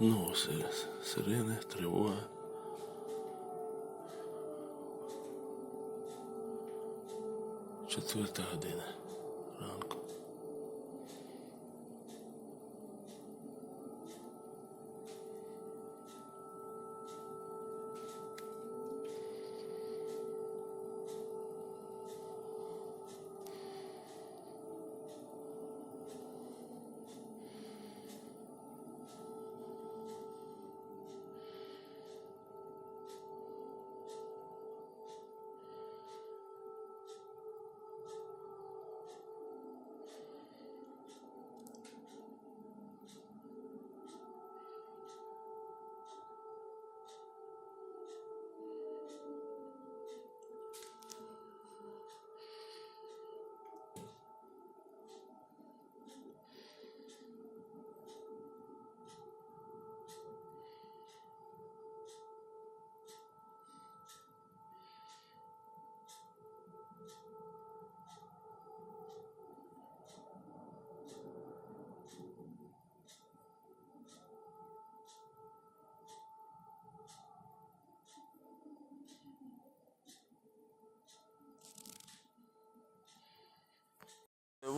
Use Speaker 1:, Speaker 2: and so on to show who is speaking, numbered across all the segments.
Speaker 1: Си- сирени, тривога. Четверта година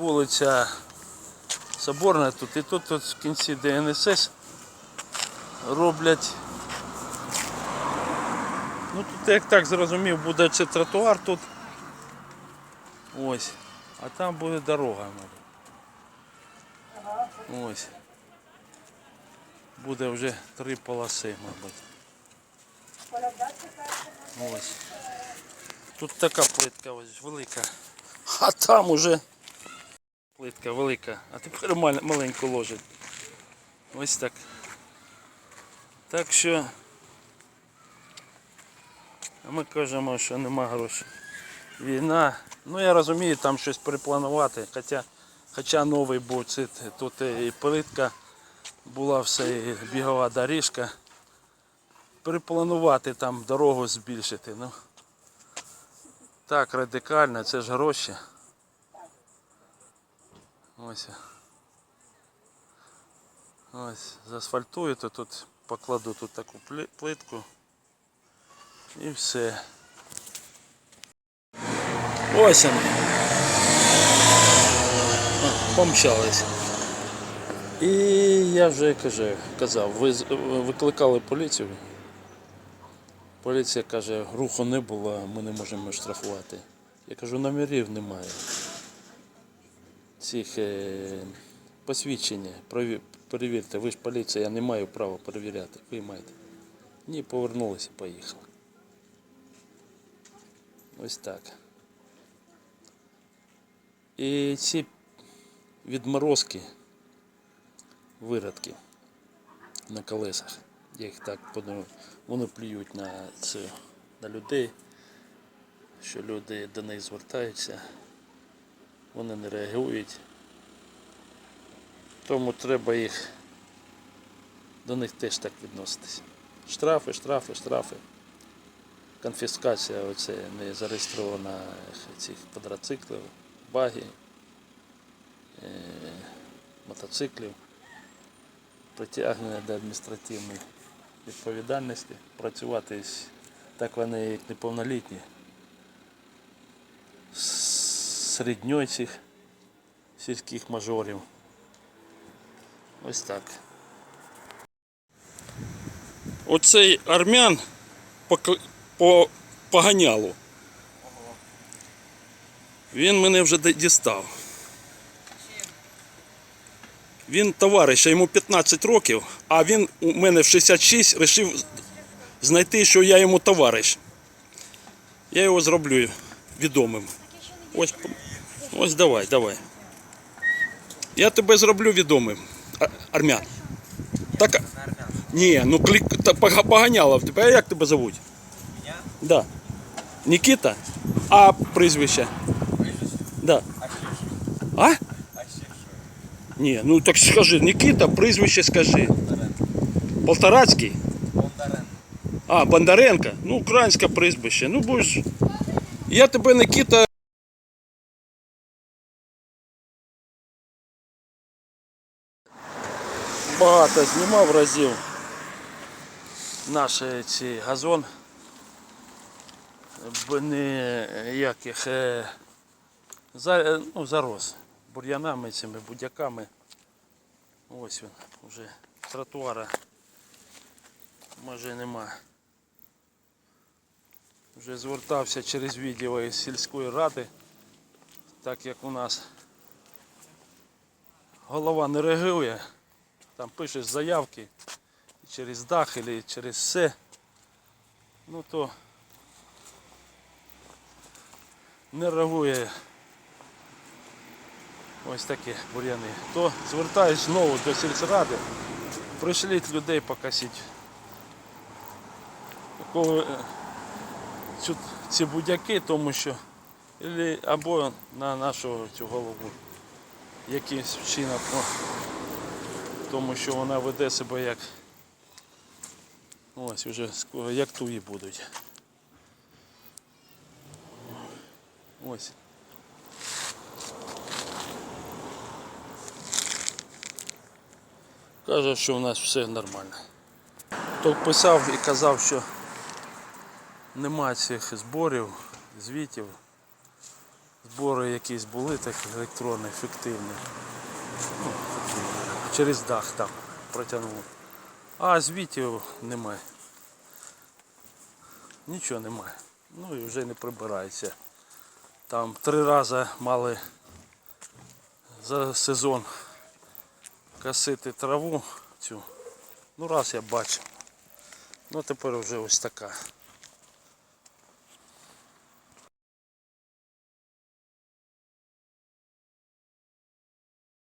Speaker 1: Вулиця Соборна тут і тут, тут в кінці ДНСС роблять. Ну тут як так зрозумів, буде це тротуар тут. Ось. А там буде дорога. мабуть. Ось. Буде вже три полоси, мабуть. Ось. Тут така плитка ось велика. А там уже плитка велика, а тепер маленьку ложить. Ось так. Так що а ми кажемо, що нема грошей. Війна. Ну я розумію, там щось перепланувати, хоча, хоча новий був цит, тут і плитка була все, і бігова доріжка. Перепланувати там дорогу збільшити. Ну, так радикально, це ж гроші. Ось. Ось, заасфальтую, то тут покладу тут таку плитку. І все. Ось вони. Помчались. І я вже кажу, казав, ви викликали поліцію. Поліція каже, руху не було, ми не можемо штрафувати. Я кажу, номерів немає цих е, посвідчення. Перевірте, ви ж поліція, я не маю права перевіряти. Ви маєте. Ні, повернулися, поїхали. Ось так. І ці відморозки, виродки на колесах. Я їх так подумав, вони плюють на це, на людей, що люди до них звертаються вони не реагують. Тому треба їх до них теж так відноситися. Штрафи, штрафи, штрафи. Конфіскація оце не зареєстрована цих квадроциклів, баги, е, мотоциклів, притягнення до адміністративної відповідальності, працювати так вони як неповнолітні середньої цих сільських мажорів. Ось так. Оцей армян по, по поганялу. Він мене вже дістав. Він товариш, йому 15 років, а він у мене в 66 вирішив знайти, що я йому товариш. Я його зроблю відомим. Ось, ось давай, давай. Я тебе зроблю відомим, армян. Так, ні, ну клік, та, пога- поганяло в тебе. А як тебе зовуть?
Speaker 2: Меня?
Speaker 1: Да. Нікіта? А прізвище?
Speaker 2: Прізвище?
Speaker 1: Да.
Speaker 2: А?
Speaker 1: А? Ні, ну так скажи, Нікіта, прізвище скажи.
Speaker 2: Бондаренко.
Speaker 1: Полторацький?
Speaker 2: Бондаренко.
Speaker 1: А, Бондаренко? Ну, українське прізвище. Ну будеш. Я тебе Нікіта. Багато знімав разів. наш ці газон б не яких е, за, е, ну, зарос бур'янами цими будяками. Ось він вже тротуара може нема. Вже звертався через відео із сільської ради, так як у нас голова не реагує, там пишеш заявки через дах або через все, ну то не реагує. Ось такі бур'яни. То звертаюсь знову до сільради, пришліть людей покосити. Кого, е, ці будяки, тому що або на нашу цю голову. Якийсь вчинок, ну, тому що вона веде себе як ось вже як туї будуть. Ось. Каже, що у нас все нормально. Хто писав і казав, що немає цих зборів, звітів. Збори якісь були так електронні, фіктивні. Через дах там протягнули. А звітів немає. Нічого немає. Ну і вже не прибирається. Там три рази мали за сезон косити траву цю. Ну раз я бачив. Ну тепер вже ось така.